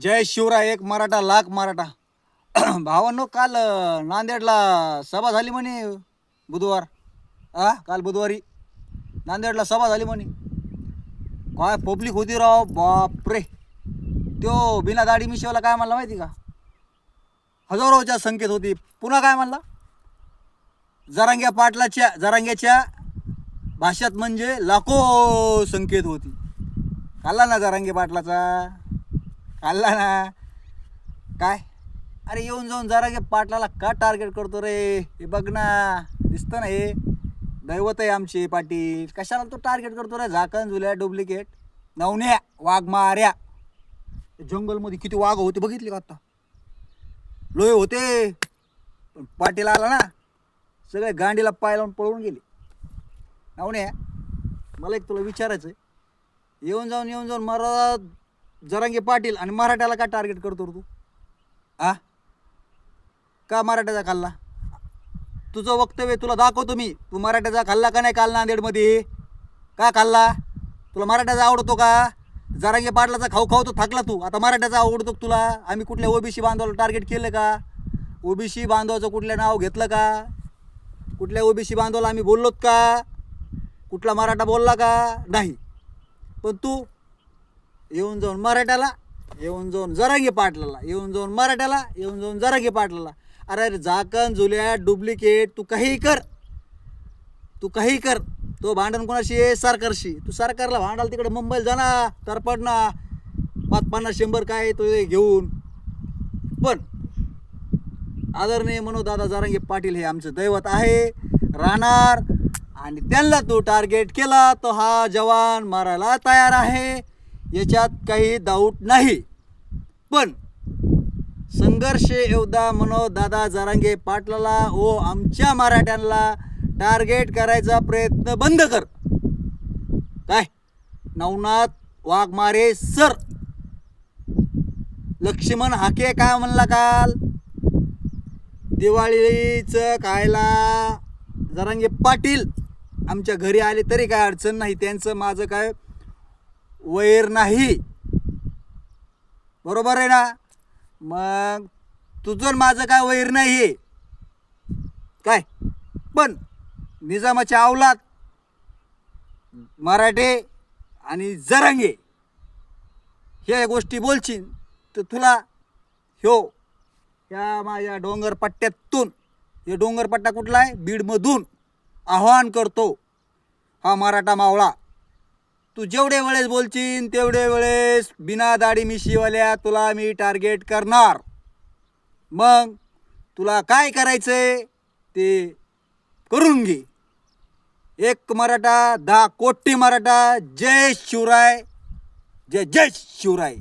जय शिवराय एक मराठा लाख मराठा. भावांनो काल नांदेडला सभा झाली म्हणे बुधवार. आ काल बुधवारी. नांदेडला सभा झाली म्हणे. काय पब्लिक होती राव? बापरे. त्यो बिना दाढी मिशेवाला काय म्हणला माहिती का? हजारोच्या संख्येत होती. पुन्हा काय म्हणला? जरांग्या पाटलाच्या जरांग्याच्या भाषेत म्हणजे लाखो संख्येत होती. खाल्ला ना जरांगे पाटलाचा? खाल्ला ना. काय? अरे येऊन जाऊन जरा गे पाटलाला का टार्गेट करतो रे? हे बघ ना. दिसतं ना हे. दैवत आहे आमचे पाटील. कशाला तो टार्गेट करतो रे? झाकण झुल्या डुप्लिकेट नवन्या वाघ माऱ्या. जंगलमध्ये किती वाघ होते बघितले का आता? लोय होते. पण पाटील आला ना. सगळे गांडीला पाय लावून पळून गेले. नवन्या मला एक तुला विचारायचं आहे येऊन जाऊन येऊन जाऊन मरा जरांगे पाटील आणि मराठ्याला का टार्गेट करतो रे तू? आ? का मराठ्याचा खाल्ला? तुझं वक्तव्य तुला दाखवतो मी. तू मराठ्याचा खाल्ला का नाही काल नांदेडमध्ये? का खाल्ला? तुला मराठ्याचा आवडतो का? जरांगे पाटलाचा खाऊ खाऊ तो थकला तू. आता मराठ्याचा आवडतो तुला? आम्ही कुठल्या ओबीसी बांधवाला टार्गेट केलं का? ओबीसी बांधवाचं कुठलं नाव घेतलं का? कुठल्या ओबीसी बांधवाला आम्ही बोललोत का? कुठला मराठा बोलला का? नाही. पण तू येऊन जाऊन मराठ्याला येऊन जाऊन जरागे पाटलाला येऊन जाऊन मराठ्याला येऊन जाऊन जरागे पाटलाला. अरे अरे झाकण जुल्या डुप्लिकेट तू काही कर. तू काही कर. तो भांडण कोणाशी आहे? सरकारशी. तू सरकारला भांडाल तिकडे मुंबईला जाणा ना पाच पन्नास शंभर काय तो हे घेऊन. पण आदरणीय दादा जारांगे पाटील हे आमचं दैवत आहे राहणार. आणि त्यांना तू टार्गेट केला तो हा जवान मारायला तयार आहे. याच्यात काही डाऊट नाही. पण संघर्ष एवढा म्हणो दादा जरांगे पाटलाला व आमच्या मराठ्यांना टार्गेट करायचा प्रयत्न बंद कर. काय? नवनाथ वाघमारे सर लक्ष्मण हाके काय म्हणला काल? दिवाळीचं खायला जरांगे पाटील आमच्या घरी आले तरी काय अडचण नाही त्यांचं माझं काय वैर नाही. बरोबर आहे ना? मग तुझं माझं काय वैर नाही आहे काय? पण निजामाच्या अवलाद मराठे आणि जरांगे ह्या गोष्टी बोलशील तर तुला ह्यो ह्या माझ्या डोंगरपट्ट्यातून हे डोंगरपट्टा कुठला आहे? बीडमधून आव्हान करतो हा मराठा मावळा. तू जेवढे वेळेस बोलशील तेवढे वेळेस बिना दाढी मिशीवाल्या तुला मी टार्गेट करणार. मग तुला काय करायचंय ते करून घे. एक मराठा दहा कोटी मराठा जय शिवराय जय जय शिवराय.